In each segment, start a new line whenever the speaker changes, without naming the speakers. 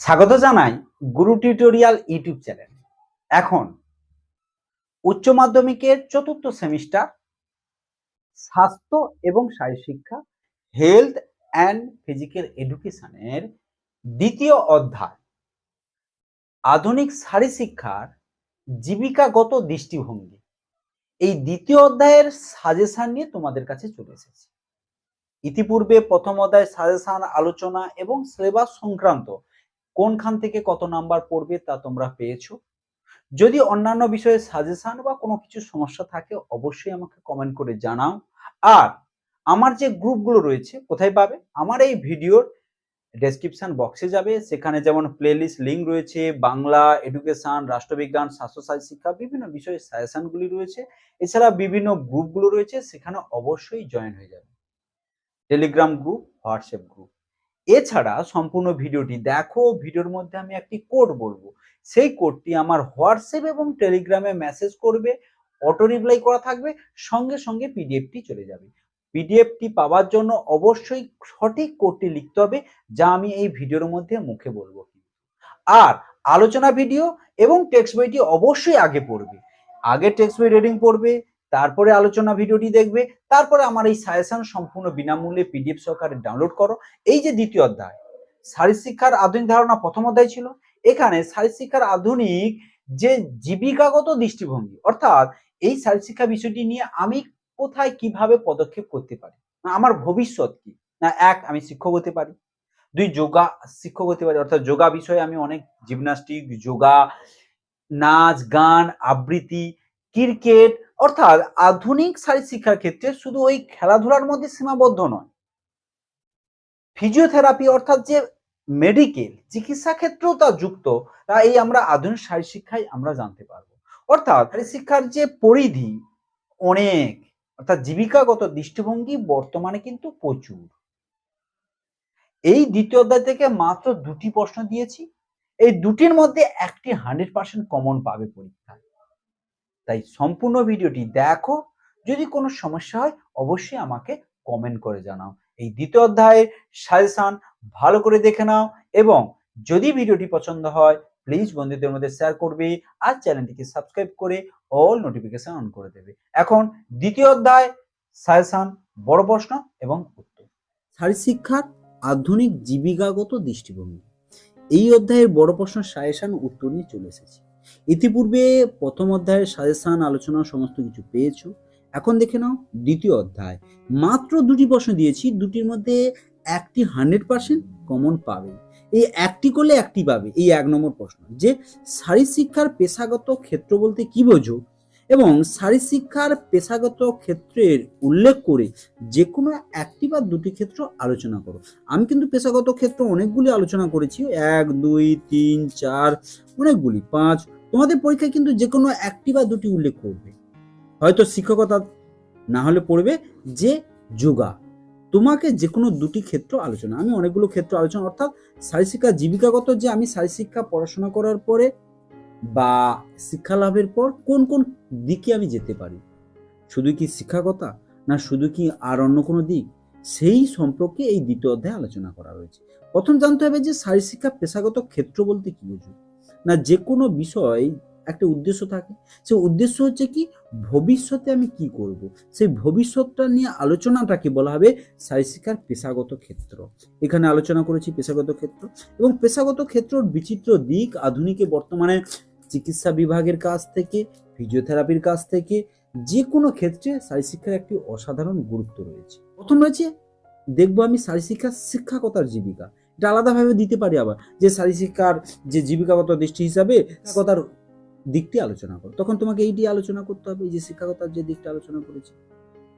স্বাগত জানাই গুরু tutorial YouTube channel. এখন, উচ্চ মাধ্যমিকের চতুর্থ সেমিস্টার, স্বাস্থ্য এবং শারীর শিক্ষা হেলথ অ্যান্ড ফিজিক্যাল এডুকেশনের দ্বিতীয় অধ্যায়। আধুনিক শারীর শিক্ষার জীবিকাগত দৃষ্টিভঙ্গি। এই দ্বিতীয় অধ্যায়ের সাজেশন নিয়ে তোমাদের কাছে চলে এসেছি। ইতিপূর্বে প্রথম অধ্যায় সাজেশন আলোচনা এবং সিলেবাস সংক্রান্ত কোনখান থেকে কত নাম্বার পড়বে তা তোমরা পেয়েছ। যদি অন্যান্য বিষয়ে সাজেশন বা কোনো কিছু সমস্যা থাকে, অবশ্যই আমাকে কমেন্ট করে জানাও। আর আমার যে গ্রুপগুলো রয়েছে, কোথায় পাবে? আমার এই ভিডিওর ডেসক্রিপশন বক্সে যাবে। সেখানে যেমন প্লেলিস্ট লিঙ্ক রয়েছে, বাংলা এডুকেশন রাষ্ট্রবিজ্ঞান, স্বাস্থ্যসাথী শিক্ষা, বিভিন্ন বিষয়ের সাজেশনগুলি রয়েছে। এছাড়া বিভিন্ন গ্রুপগুলো রয়েছে, সেখানে অবশ্যই জয়েন হয়ে যাবে। টেলিগ্রাম গ্রুপ হোয়াটসঅ্যাপ গ্রুপ এছাড়া সম্পূর্ণ ভিডিওটি দেখো, ভিডিওর মধ্যে আমি একটি কোড বলব। সেই কোডটি আমার হোয়াটসঅ্যাপ এবং টেলিগ্রামে মেসেজ করবে অটো রিপ্লাই করা থাকবে, সঙ্গে সঙ্গে পিডিএফটি চলে যাবে। পিডিএফটি পাওয়ার জন্য অবশ্যই সঠিক কোডটি লিখতে হবে, যা আমি এই ভিডিওর মধ্যে মুখে বলব। আর আলোচনা ভিডিও এবং টেক্সট বইটি অবশ্যই আগে পড়বে। আগে টেক্সট বই রিডিং পড়বে তারপরে আলোচনা ভিডিওটি দেখবে, তারপরে আমার এই সাজেশন সম্পূর্ণ বিনামূল্যে পিডিএফ সহকারে ডাউনলোড করো। এই যে দ্বিতীয় অধ্যায় শারীর শিক্ষার আধুনিক ধারণা প্রথম অধ্যায় ছিল। এখানে শারীর শিক্ষার আধুনিক যে জীবিকাগত দৃষ্টিভঙ্গি, অর্থাৎ এই শারীর শিক্ষা বিষয়টি নিয়ে আমি কোথায় কীভাবে পদক্ষেপ করতে পারি? না আমার ভবিষ্যৎ কি? না, এক, আমি শিক্ষক হতে পারি। দুই, যোগা শিক্ষক হতে পারি, অর্থাৎ যোগা বিষয়ে আমি অনেক জিমনাস্টিক যোগা, নাচ, গান, আবৃত্তি, ক্রিকেট অর্থাৎ আধুনিক শারীর শিক্ষার ক্ষেত্রে শুধু ওই খেলাধুলার মধ্যে সীমাবদ্ধ নয়। ফিজিওথেরাপি অর্থাৎ যে মেডিকেল চিকিৎসা ক্ষেত্রেও তা যুক্ত, তা এই আমরা আধুনিক শারীর শিক্ষায় আমরা জানতে পারব। অর্থাৎ শারীর শিক্ষার যে পরিধি অনেক, অর্থাৎ জীবিকাগত দৃষ্টিভঙ্গি বর্তমানে কিন্তু প্রচুর। এই দ্বিতীয় অধ্যায় থেকে মাত্র দুটি প্রশ্ন দিয়েছি। এই দুটির মধ্যে একটি হান্ড্রেড পার্সেন্ট কমন পাবে পরীক্ষায়। তাই সম্পূর্ণ ভিডিওটি দেখো। যদি কোনো সমস্যা হয়, অবশ্যই আমাকে কমেন্ট করে জানাও। এই দ্বিতীয় অধ্যায়ের সাজেশান ভালো করে দেখে নাও এবং যদি ভিডিওটি পছন্দ হয় প্লিজ বন্ধুদের মধ্যে শেয়ার করবে আর চ্যানেলটিকে সাবস্ক্রাইব করে অল নোটিফিকেশন অন করে দেবে। এখন দ্বিতীয় অধ্যায় সাজেশান বড় প্রশ্ন এবং উত্তর। শিক্ষার আধুনিক জীবিকাগত দৃষ্টিভঙ্গি। এই অধ্যায়ের বড় প্রশ্ন সাজেশন উত্তর নিয়ে চলে এসেছি। ইতিপূর্বে প্রথম অধ্যায়ের সাজেশন আলোচনা সমস্ত কিছু পেয়েছ। এখন দেখে নাও দ্বিতীয় অধ্যায়। মাত্র দুটি প্রশ্ন দিয়েছি, দুটির মধ্যে একটি হান্ড্রেড পার্সেন্ট কমন পাবে। এই একটি করলে একটি পাবে, এই এক নম্বর প্রশ্ন। যে শারীর শিক্ষার পেশাগত ক্ষেত্র বলতে কি বোঝো? এবং শারীর শিক্ষার পেশাগত ক্ষেত্রের উল্লেখ করে যে কোনো একটি বা দুটি ক্ষেত্র আলোচনা করো। আমি কিন্তু পেশাগত ক্ষেত্র অনেকগুলি আলোচনা করেছি, এক, দুই, তিন, চার, অনেকগুলি, পাঁচ। তোমাদের পরীক্ষায় কিন্তু যে কোনো একটি বা দুটি উল্লেখ করবে। হয়তো শিক্ষকতা না হলে পড়বে যে যোগা। তোমাকে যে কোনো দুটি ক্ষেত্র আলোচনা, আমি অনেকগুলো ক্ষেত্র আলোচনা, অর্থাৎ শারীরশিক্ষা জীবিকাগত যে আমি শারীরশিক্ষা পড়াশোনা করার পরে বা শিক্ষা লাভের পর কোন কোন দিকে আমি যেতে পারি? শুধু কি শিক্ষাগতা না শুধু কি আর অন্য কোনো দিক? সেই সম্পর্কে এই দ্বিতীয় অধ্যায়ে আলোচনা করা হয়েছে। প্রথম জানতে হবে যে শারীরশিক্ষা পেশাগত ক্ষেত্র বলতে কি বোঝো না যে কোনো বিষয় একটা উদ্দেশ্য থাকে। সেই উদ্দেশ্য হচ্ছে কি ভবিষ্যতে আমি কি করব? সেই ভবিষ্যৎটা নিয়ে আলোচনাটাকে বলা হবে শারীরশিক্ষার পেশাগত ক্ষেত্র। এখানে আলোচনা করেছি পেশাগত ক্ষেত্র। এবং পেশাগত ক্ষেত্রর বিচিত্র দিক আধুনিকে বর্তমানে চিকিৎসা বিভাগের কাছ থেকে ফিজিওথেরাপির কাছ থেকে যে কোনো ক্ষেত্রে শারীরশিক্ষার একটি অসাধারণ গুরুত্ব রয়েছে। প্রথম রয়েছে, দেখব আমি শারীরশিক্ষার শিক্ষাকতার জীবিকা। এটা আলাদাভাবে দিতে পারি আবার, যে শারীরশিক্ষার যে জীবিকাগত দৃষ্টি হিসাবে শিক্ষাকতার দিকটি আলোচনা করো। তখন তোমাকে এইটি আলোচনা করতে হবে যে শিক্ষাকতার যে দিকটা আলোচনা করেছি।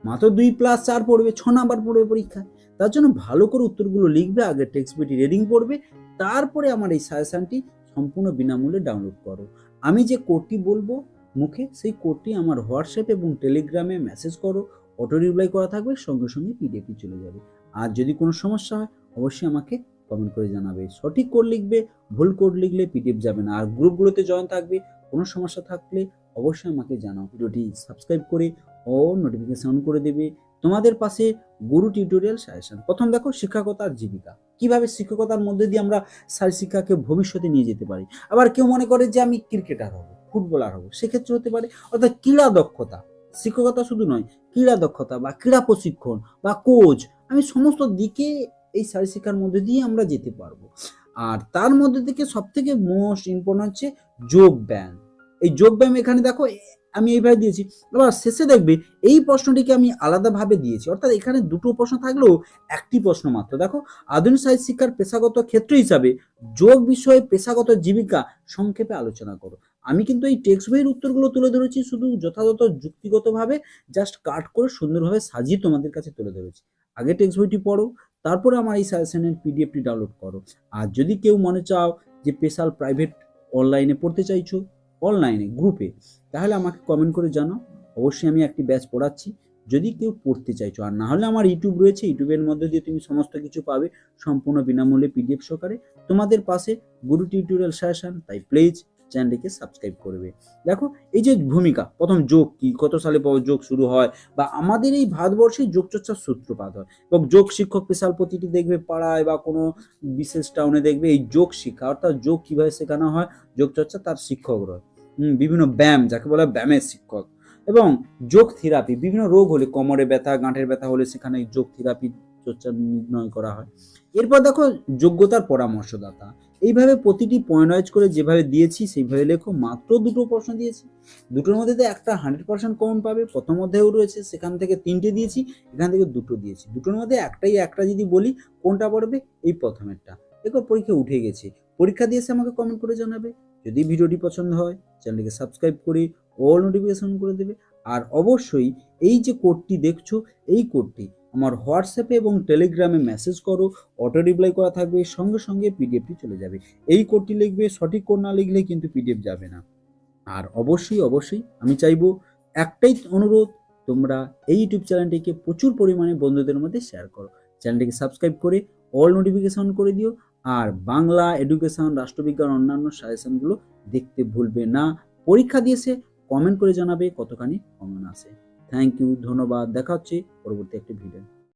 মাত্র দুই প্লাস চার পড়বে, ছ নাম্বার পড়বে পরীক্ষায় তার জন্য ভালো করে উত্তরগুলো লিখবে, আগে টেক্সট বইটি রিডিং পড়বে, তারপরে আমার এই সাজেশনটি সম্পূর্ণ বিনামূল্যে ডাউনলোড করো। আমি যে কোডটি বলব, মুখে সেই কোডটি আমার হোয়াটসঅ্যাপ এবং টেলিগ্রামে মেসেজ করো অটো রিপ্লাই করা থাকবে, সঙ্গে সঙ্গে পিডিএফটি চলে যাবে। আর যদি কোনো সমস্যা হয়, অবশ্যই আমাকে কমেন্ট করে জানাবে। সঠিক কোড লিখবে, ভুল কোড লিখলে পিডিএফ যাবে না। আর গ্রুপগুলোতে জয়েন থাকবে, কোনো সমস্যা থাকলে অবশ্যই আমাকে জানাও। ভিডিওটি সাবস্ক্রাইব করে ও নোটিফিকেশন অন করে দেবে। তোমাদের পাশে গুরু টিউটোরিয়াল সাজেশন প্রথম দেখো, শিক্ষকতার জীবিকা। কীভাবে শিক্ষকতার মধ্যে দিয়ে আমরা শিক্ষাকে ভবিষ্যতে নিয়ে যেতে পারি? আবার কেউ মনে করে যে আমি ক্রিকেটার হব, ফুটবলার হব, সেক্ষেত্রে হতে পারে। অর্থাৎ ক্রীড়া দক্ষতা। শিক্ষকতা শুধু নয়, ক্রীড়া দক্ষতা বা ক্রীড়া প্রশিক্ষণ বা কোচ আমি সমস্ত দিকে এই শিক্ষার মধ্যে দিয়ে আমরা যেতে পারব। আর তার মধ্যে থেকে সব থেকে মোস্ট ইম্পর্টেন্ট হচ্ছে যোগ ব্যায়াম এই যোগ ব্যায়াম এখানে দেখো আমি এইভাবে দিয়েছি। এবার শেষে দেখবে এই প্রশ্নটিকে আমি আলাদাভাবে দিয়েছি। অর্থাৎ এখানে দুটো প্রশ্ন থাকলেও একটি প্রশ্ন মাত্র। দেখো, আধুনিক সাহিত্য শিক্ষার পেশাগত ক্ষেত্র হিসাবে যোগ বিষয়ে পেশাগত জীবিকা সংক্ষেপে আলোচনা করো। আমি কিন্তু এই টেক্সট বইয়ের উত্তরগুলো তুলে ধরেছি, শুধু যথাযথ যুক্তিগতভাবে জাস্ট কাট করে সুন্দরভাবে সাজিয়ে তোমাদের কাছে তুলে ধরেছি। আগে টেক্সট বইটি পড়ো, তারপরে আমার এই সাজেশনের পিডিএফটি ডাউনলোড করো। আর যদি কেউ মনে চাও যে স্পেশাল প্রাইভেট অনলাইনে পড়তে চাইছো অনলাইনে গ্রুপে তাহলে আমাকে কমেন্ট করে জানাও। অবশ্যই আমি একটি ব্যাচ পড়াচ্ছি। যদি কেউ পড়তে চাইছো, আর না হলে আমার ইউটিউব রয়েছে ইউটিউবের মধ্যে দিয়ে তুমি সমস্ত কিছু পাবে সম্পূর্ণ বিনামূল্যে পিডিএফ সহকারে। তোমাদের পাশে গুরু টিউটোরিয়াল সেশন তাই প্লিজ চ্যানেলটিকে সাবস্ক্রাইব করবে। দেখো, এই যে ভূমিকা, প্রথম যোগ কি, কত সালে যোগ শুরু হয়, বা আমাদের এই ভারতবর্ষে যোগচর্চার সূত্রপাত হয়, এবং যোগ শিক্ষক স্পেশাল প্রতিটি দেখবে পাড়ায় বা কোনো বিশেষ টাউনে দেখবে, এই যোগ শিক্ষা, অর্থাৎ যোগ কীভাবে শেখানো হয়, যোগচর্চা তার শিক্ষক রয় বিভিন্ন ব্যায়াম, যাকে বলা হয় ব্যায়ামের শিক্ষক। এবং যোগ থেরাপি বিভিন্ন রোগ হলে কোমরে ব্যথা গাঁটের ব্যথা হলে সেখানে যোগ থেরাপি চর্চা নির্ণয় করা হয়। এরপর দেখো যোগ্যতার পরামর্শদাতা। এইভাবে প্রতিটি পয়েন্ট ওয়াইজ করে যেভাবে দিয়েছি, সেইভাবে লেখো মাত্র দুটো প্রশ্ন দিয়েছি। দুটোর মধ্যে তো একটা হান্ড্রেড পার্সেন্ট কমন পাবে, প্রথম অধ্যায়েও রয়েছে, সেখান থেকে তিনটে দিয়েছি, এখান থেকে দুটো দিয়েছি। দুটোর মধ্যে একটাই একটা যদি বলি, কোনটা পড়বে? এই প্রথমেরটা। দেখো পরীক্ষা উঠে গেছে। পরীক্ষা দিয়েছে আমাকে কমেন্ট করে জানাবে। যদি ভিডিওটি পছন্দ হয়, চ্যানেলটিকে সাবস্ক্রাইব করে অল নোটিফিকেশন করে দেবে। আর অবশ্যই এই যে কোডটি দেখছ, এই কোডটি আমার হোয়াটসঅ্যাপে এবং টেলিগ্রামে মেসেজ করো, অটো রিপ্লাই করা থাকবে, সঙ্গে সঙ্গে পিডিএফটি চলে যাবে। এই কোডটি লিখবে, সঠিক কোড না লিখলে কিন্তু পিডিএফ যাবে না। আর অবশ্যই অবশ্যই আমি চাইব একটাই অনুরোধ, তোমরা এই ইউটিউব চ্যানেলটিকে প্রচুর পরিমাণে বন্ধুদের মধ্যে শেয়ার করো। চ্যানেলটিকে সাবস্ক্রাইব করে অল নোটিফিকেশন করে দিও আর বাংলা এডুকেশন রাষ্ট্রবিজ্ঞান, অন্যান্য সাজেশনগুলো দেখতে ভুলবে না। পরীক্ষা দিয়েছে কমেন্ট করে জানাবে কতখানি কমন আছে। থ্যাংক ইউ ধন্যবাদ, দেখা হচ্ছে পরবর্তী একটি ভিডিও